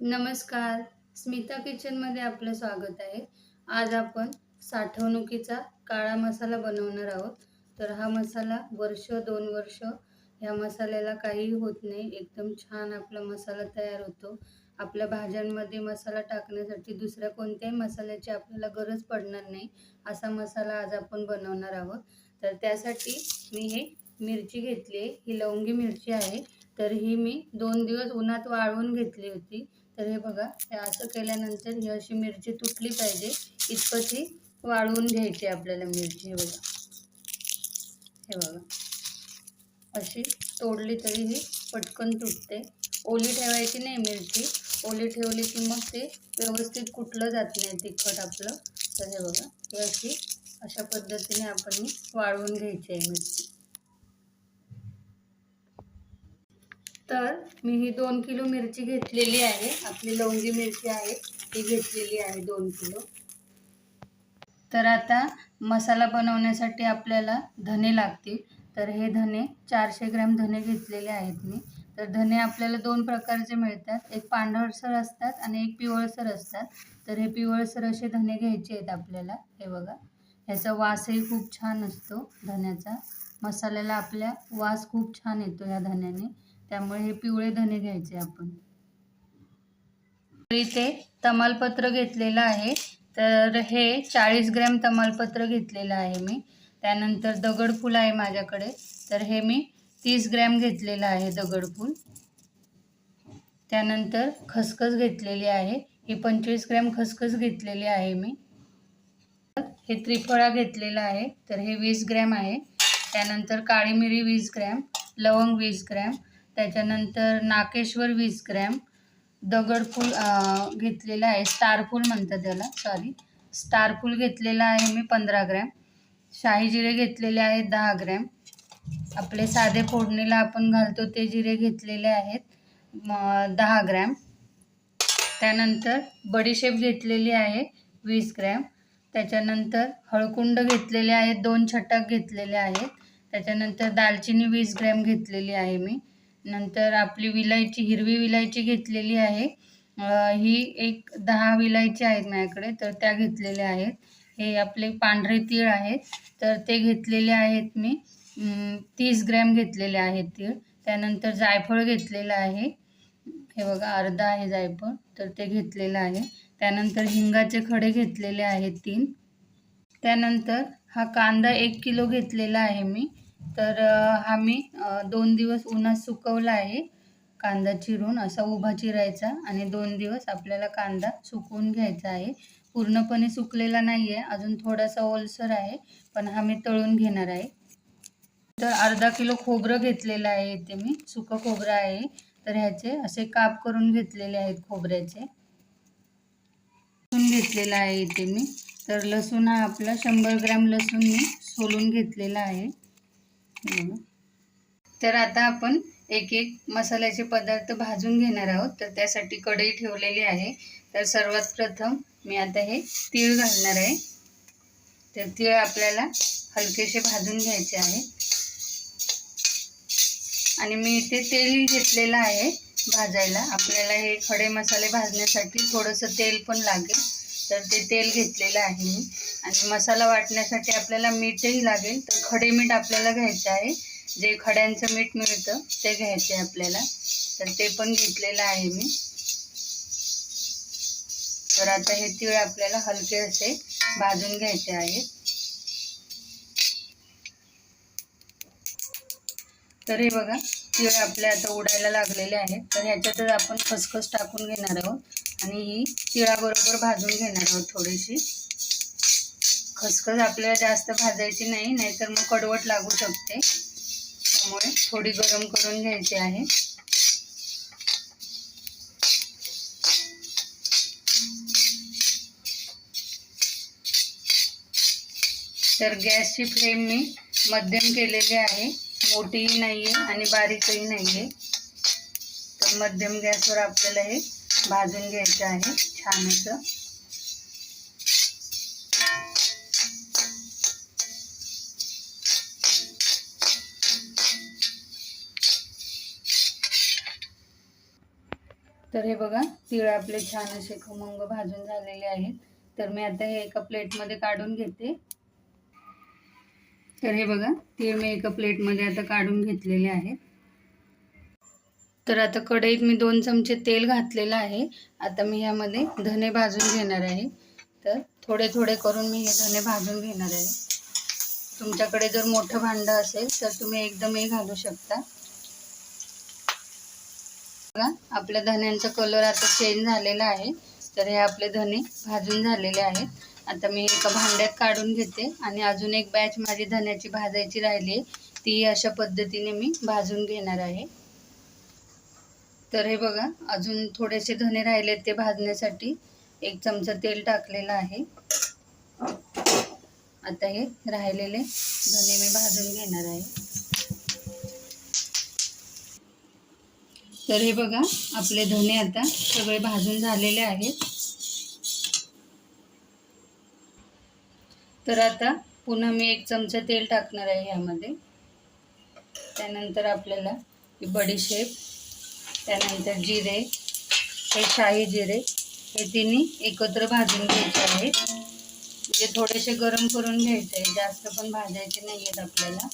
नमस्कार. स्मिता किचनमध्ये आपलं स्वागत आहे. आज आपण साठवणुकीचा काळा मसाला बनवणार आहोत. तर हा मसाला वर्ष दोन वर्ष ह्या मसाल्याला काहीही होत नाही. एकदम छान आपला मसाला तयार होतो. आपल्या भाज्यांमध्ये मसाला टाकण्यासाठी दुसऱ्या कोणत्याही मसाल्याची आपल्याला गरज पडणार नाही असा मसाला आज आपण बनवणार आहोत. तर त्यासाठी मी हे मिरची घेतली आहे. ही लवंगी मिरची आहे. तर ही मी दोन दिवस उन्हात वाळवून घेतली होती. तर हे बघा हे असं केल्यानंतर ही अशी मिरची तुटली पाहिजे. इतपत ही वाळवून घ्यायची आपल्याला मिरची हे बघा. हे बघा. अशी तोडली तरी ही पटकन तुटते. ओली ठेवायची नाही मिरची. ओली ठेवली की मग ते व्यवस्थित कुठलं जात नाही तिखट आपलं. तर हे बघा ही अशी अशा पद्धतीने आपण वाळवून घ्यायची आहे मिरची. तर मी ही दोन किलो मिरची घेतलेली आहे. आपली लवंगी मिरची आहे ती घेतलेली आहे दोन किलो. तर आता मसाला बनवण्यासाठी आपल्याला धने लागतील. तर हे धने चारशे ग्रॅम धने घेतलेले आहेत मी. तर धने आपल्याला दोन प्रकारचे मिळतात. एक पांढरसर असतात आणि एक पिवळसर असतात. तर हे पिवळसर असे धने घ्यायचे आहेत आपल्याला. हे बघा. ह्याचा वासही खूप छान असतो धन्याचा. मसाल्याला आपल्या वास खूप छान येतो ह्या धन्याने. त्यामुळे हे पिवळे धने घ्यायचे आपण. इथे तमालपत्र घेतलेलं आहे. तर हे चाळीस ग्रॅम तमालपत्र घेतलेलं आहे मी. त्यानंतर दगडफूल आहे माझ्याकडे. तर हे मी तीस ग्रॅम घेतलेलं आहे दगडफूल त्यानंतर खसखस घेतलेली आहे. ही पंचवीस ग्रॅम खसखस घेतलेली आहे मी. हे त्रिफळा घेतलेला आहे. तर हे वीस ग्रॅम आहे. त्यानंतर काळी मिरी वीस ग्रॅम लवंग वीस ग्रॅम त्याच्यानंतर नाकेश्वर वीस ग्रॅम दगडफूल घेतलेलं आहे. स्टारफूल म्हणतात त्याला सॉरी स्टारफूल घेतलेला आहे मी पंधरा ग्रॅम. शाही जिरे घेतलेले आहेत दहा ग्रॅम. आपले साधे फोडणीला आपण घालतो ते जिरे घेतलेले आहेत दहा ग्रॅम. त्यानंतर बडीशेप घेतलेली आहे वीस ग्रॅम. त्याच्यानंतर हळकुंड घेतलेले आहेत दोन छटक घेतलेले आहेत. त्याच्यानंतर दालचिनी वीस ग्रॅम घेतलेली आहे मी. नंतर आपली विलायची हिरवी विलायची घेतलेली आहे. ही एक दहा विलायची आहेत माझ्याकडे तर त्या घेतलेल्या आहेत. हे आपले पांढरे तीळ आहेत तर ते घेतलेले आहेत मी. तीस ग्रॅम घेतलेले आहेत तीळ. त्यानंतर जायफळ घेतलेलं आहे. हे बघा अर्धा आहे जायफळ तर ते घेतलेलं आहे. त्यानंतर हिंगाचे खडे घेतलेले आहेत तीन. त्यानंतर हा कांदा एक किलो घेतलेला आहे मी. तर हा मी दोन दिवस उन्हात सुकवला आहे कांदा चिरून असा उभा चिरायचा आणि दोन दिवस आपल्याला कांदा सुकवून घ्यायचा आहे. पूर्णपणे सुकलेला नाही आहे अजून थोडासा ओलसर आहे पण हा मी तळून घेणार आहे. तर अर्धा किलो खोबरं घेतलेलं आहे इथे मी सुकं खोबरं आहे. तर ह्याचे असे काप करून घेतलेले आहेत खोबऱ्याचे. लसूण घेतलेला आहे इथे मी. तर लसूण हा आपला शंभर ग्रॅम लसूण मी सोलून घेतलेला आहे. तर आता आपण एक एक मसाल्याचे पदार्थ भाजून घेणार आहोत. तर त्यासाठी कढई ठेवलेली आहे. तर सर्वात प्रथम मी आता हे तीळ घालणार आहे. तर तीळ आपल्याला हलकेसे भाजून घ्यायचे आहे. आणि मी इथे तेल घेतलेलं आहे भाजायला. आपल्याला हे खडे मसाले भाजण्यासाठी थोडंसं तेल पण लागेल. तर ते तेल घेतलेलं आहे मी. आणि मसाला वाटण्यासाठी आपल्याला मीठही लागेल तर खडे मीठ आपल्याला घ्यायचं आहे. जे खड्यांचं मीठ मिळतं ते घ्यायचे आपल्याला. तर ते पण घेतलेलं आहे मी. तर आता हे तीळ आपल्याला हलके असे भाजून घ्यायचे आहेत तर हे बघा तीळ आपल्या आता उडायला लागलेले आहेत. तर ह्याच्यातच आपण खसखस टाकून घेणार आहोत. आणि ही तिळाबरोबर भाजून घेणार आहोत थोडीशी. खसखस आपल्याला जास्त भाजायची नाही नाहीतर मग कडवट लागू शकते. त्यामुळे थोडी गरम करून घ्यायची आहे. तर गॅसची फ्लेम मी मध्यम केलेली आहे. मोठीही नाही आहे आणि बारीकही नाही आहे तर मध्यम गॅसवर आपल्याला हे भाजून घ्यायचं आहे छान असं. तर हे बघा तीळ आपले छान असे खमंग भाजून झालेले आहेत. तर मी आता हे एका प्लेटमध्ये काढून घेते. तर हे बघा तीळ मी एका प्लेटमध्ये आता काढून घेतलेले आहेत. तर आता कढईत मी दोन चमचे तेल घातलेलं आहे. आता मी यामध्ये धने भाजून घेणार आहे. तर थोडे थोडे करून मी हे धने भाजून घेणार आहे. तुमच्याकडे जर मोठं भांडं असेल तर तुम्ही एकदमही घालू शकता. बघा आपल्या धन्यांचा कलर आता चेंज झालेला आहे. तर हे आपले धने भाजून झालेले आहेत. आता मी एका भांड्यात काढून घेते आणि अजून एक बॅच माझी धन्याची भाजायची राहिली आहे. ती अशा पद्धतीने मी भाजून घेणार आहे. तर हे बघा अजून थोडेसे धने राहिले ते भाजण्यासाठी. एक चमचा तेल टाकलेलं आहे. आता हे राहिलेले धने मी भाजून घेणार आहे. तर हे बघा आपले धने आता सगळे भाजून झालेले आहेत. तर आता पुन्हा मी एक चमचा तेल टाकणार आहे यामध्ये त्यानंतर आपल्याला ही बडीशेप त्यानंतर जिरे हे शाही जिरे हे तिन्ही एकत्र भाजून घ्यायचे आहेत. म्हणजे थोडेसे गरम करून घ्यायचे जास्त पण भाजायचे नाही आहेत आपल्याला.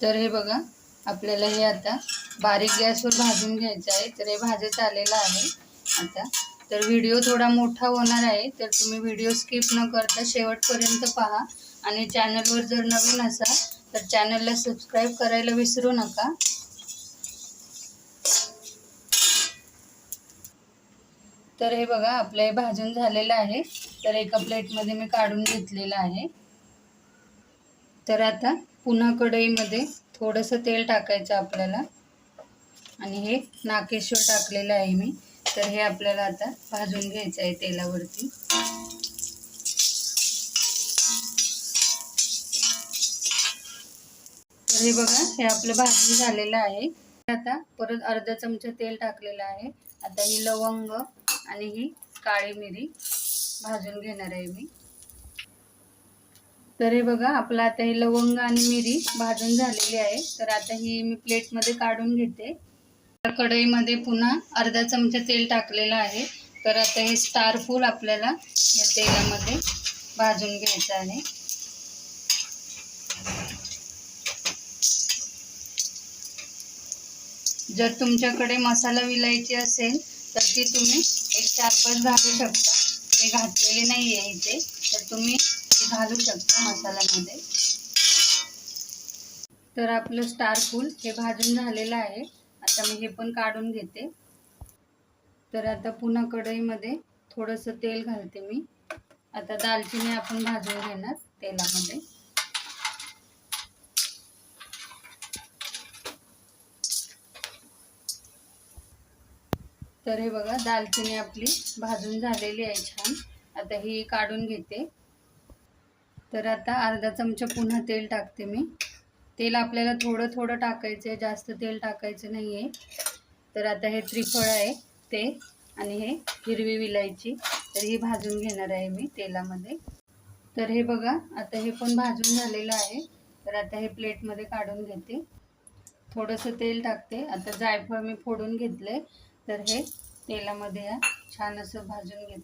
तर हे बघा आपल्याला हे आता बारीक गॅसवर भाजून घ्यायचं आहे. तर हे भाजत आलेलं आहे आता. तर व्हिडिओ थोडा मोठा होणार आहे. तर तुम्ही व्हिडिओ स्किप न करता शेवटपर्यंत पहा. आणि चॅनलवर जर नवीन असाल तर चॅनलला सबस्क्राईब करायला विसरू नका. तर हे बघा आपलं हे भाजून झालेलं आहे. तर एका प्लेटमध्ये मी काढून घेतलेलं आहे. तर आता पुन्हा कढईमध्ये थोडंसं तेल टाकायचं आपल्याला. आणि हे नाकेश्वर टाकलेलं आहे मी. तर हे आपल्याला आता भाजून घ्यायचं आहे तेलावरती. तर हे बघा हे आपलं भाजून झालेलं आहे. आता परत अर्धा चमचा तेल टाकलेलं आहे. आता ही लवंग आणि ही काळी मिरी भाजून घेणार आहे मी. तर हे बघा आपलं आता ही लवंग आणि मिरी भाजून झालेली आहे. तर आता ही मी प्लेटमध्ये काढून घेते. कढईमध्ये पुन्हा अर्धा चमचा तेल टाकलेलं आहे. तर आता हे स्टार फूल आपल्याला या तेलामध्ये भाजून घ्यायचं आहे. जर तुमच्याकडे मसाला विलायची असेल तर ती तुम्ही एक चार पाच घालू शकता. मी घातलेली नाही आहे इथे तर तुम्ही ती घालू शकता मसाल्यामध्ये. तर आपलं स्टार फूल हे भाजून झालेलं आहे. आता मी हे पण काढून घेते. तर आता पुन्हा कढईमध्ये थोडंसं तेल घालते मी. आता दालचिनी आपण भाजून घेणार तेलामध्ये. तर हे बघा दालचिनी आपली भाजून झालेली आहे छान. आता ही काढून घेते. तर आता अर्धा चमचा पुन्हा तेल टाकते मी. तेल आपल्याला थोडं थोडं टाकायचं आहे जास्त तेल टाकायचं नाही आहे तर आता हे त्रिफळ आहे ते आणि हे हिरवी विलायची. तर ही भाजून घेणार आहे मी तेलामध्ये. तर हे बघा आता हे पण भाजून झालेलं आहे. तर आता हे प्लेटमध्ये काढून घेते. थोडंसं तेल टाकते. आता जायफळ मी फोडून घेतले तर हे तेलामध्ये छान असं भाजून घेत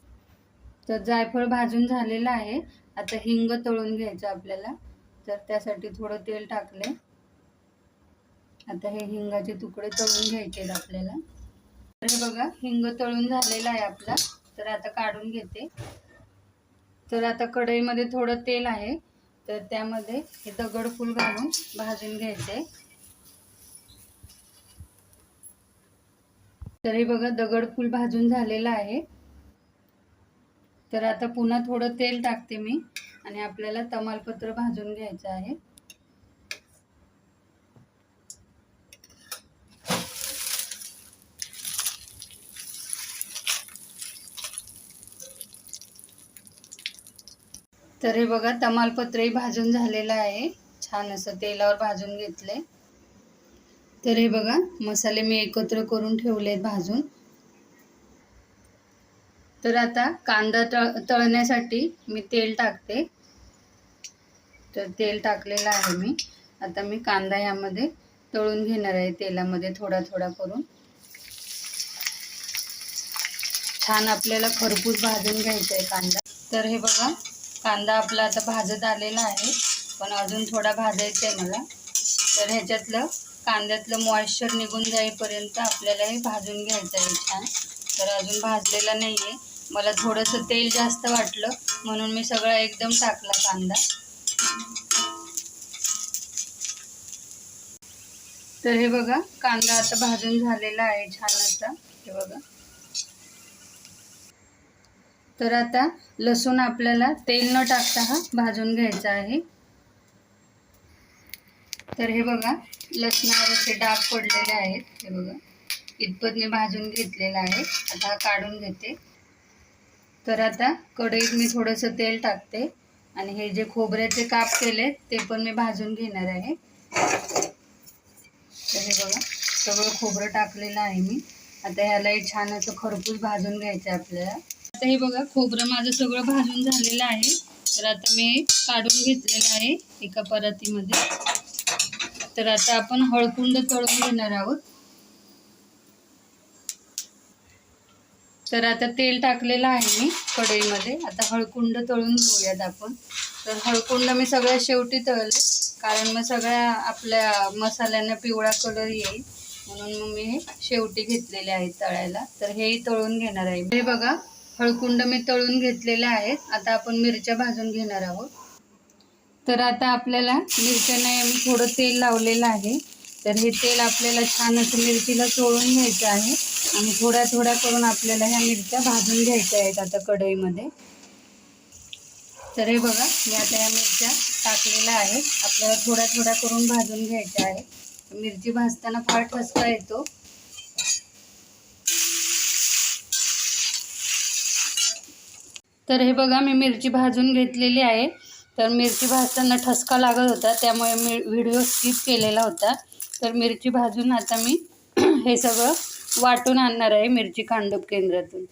तर जायफळ भाजून झालेलं आहे. आता हिंग तळून घ्यायचं आपल्याला. तर त्यासाठी थोडं तेल टाकले. आता हे हिंगाचे तुकडे तळून घ्यायचे आपल्याला. तर हे बघा हिंग तळून झालेला आहे आपला. तर आता काढून घेते. तर आता कढईमध्ये थोडं तेल आहे. तर त्यामध्ये हे दगडफूल घालून भाजून घ्यायचे. तर हे बघा दगडफूल भाजून झालेलं आहे. तर आता पुन्हा थोडं तेल टाकते मी आणि आपल्याला तमालपत्र भाजून घ्यायचं आहे. तर हे बघा तमालपत्रही भाजून झालेलं आहे. छान असं तेलावर भाजून घेतलंय. तर हे बघा मसाले मी एकत्र करून ठेवले आहेत भाजून. तर आता कांदा तळ तळण्यासाठी मी तेल टाकते. तर तेल टाकलेलं आहे मी. आता मी कांदा यामध्ये तळून घेणार आहे तेलामध्ये थोडा थोडा करून. छान आपल्याला खरपूस भाजून घ्यायचा आहे कांदा. तर हे बघा कांदा आपला आता भाजत आलेला आहे. पण अजून थोडा भाजायचा आहे मला. तर ह्याच्यातलं कांद्यातलं मॉइश्चर निघून जाईपर्यंत आपल्याला हे भाजून घ्यायचं आहे छान. तर अजून भाजलेला नाही आहे मला थोडंसं तेल जास्त वाटलं म्हणून मी सगळं एकदम टाकला कांदा. तर हे बघा कांदा आता भाजून झालेला आहे छान असा. हे बघा. तर आता लसूण आपल्याला तेल न टाकता हा भाजून घ्यायचा आहे. तर हे बघा लसणावर असे डाग पडलेले आहेत. हे बघा इतपत मी भाजून घेतलेलं आहे. आता हा काढून घेते. तर आता कढईत मी थोडंसं तेल टाकते आणि हे जे खोबऱ्याचे काप केले ते पण मी भाजून घेणार आहे. तर हे बघा सगळं खोबरं टाकलेलं आहे मी. आता ह्यालाही छान असं खरपूस भाजून घ्यायचं आहे आपल्याला. आता हे बघा खोबरं माझं सगळं भाजून झालेलं आहे. तर आता मी काढून घेतलेलं आहे एका परातीमध्ये. तर आता आपण हळकुंड तळून घेणार आहोत. तर आता तेल टाकलेलं आहे मी कढईमध्ये. आता हळकुंड तळून घेऊयात आपण. तर हळकुंड मी सगळ्या शेवटी तळले कारण मग सगळ्या आपल्या मसाल्यांना पिवळा कलर येईल. म्हणून मग मी हे शेवटी घेतलेले आहेत तळायला. तर हेही तळून घेणार आहे हे बघा हळकुंड मी तळून घेतलेले आहेत. आता आपण मिरच्या भाजून घेणार आहोत. तर आता आपल्याला मिरच्यांना मी थोडं तेल लावलेलं आहे. तर हे तेल आपल्याला छान असं मिरचीला चोळून घ्यायचं आहे. आणि थोड्या थोड्या करून आपल्याला ह्या मिरच्या भाजून घ्यायच्या आहेत आता कढईमध्ये. तर हे बघा मी आता या मिरच्या टाकलेल्या आहेत. आपल्याला थोड्या थोड्या करून भाजून घ्यायच्या आहेत. मिरची भाजताना फार ठसका येतो. तर हे बघा मी मिरची भाजून घेतलेली आहे. तर मिरची भाजताना ठसका लागत होता त्यामुळे मी व्हिडिओ स्किप केलेला होता. तर मिरची भाजून आता मी हे सगळं वाटून आणणार आहे मिरची कांडप केंद्रातून.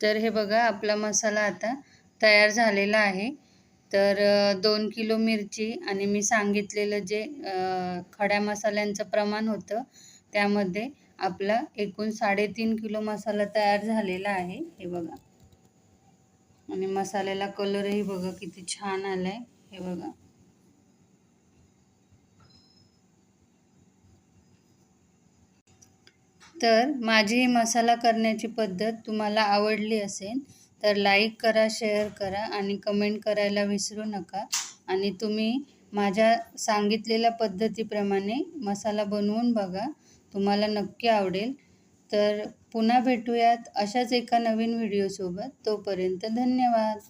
तर हे बघा आपला मसाला आता तयार झालेला आहे. तर दोन किलो मिरची आणि मी सांगितलेलं जे खड्या मसाल्यांचं प्रमाण होतं त्यामध्ये आपला एकूण साडेतीन किलो मसाला तयार झालेला आहे. हे बघा. आणि मसाल्याला कलरही बघा किती छान आलाय. हे बघा. तर माझी ही मसाला करण्याची पद्धत तुम्हाला आवडली असेल तर लाईक करा शेअर करा आणि कमेंट करायला विसरू नका. आणि तुम्ही माझ्या सांगितलेल्या पद्धतीप्रमाणे मसाला बनवून बघा. तुम्हाला नक्की आवडेल. तर पुन्हा भेटूयात अशाच एका नवीन व्हिडिओसोबत. तोपर्यंत धन्यवाद.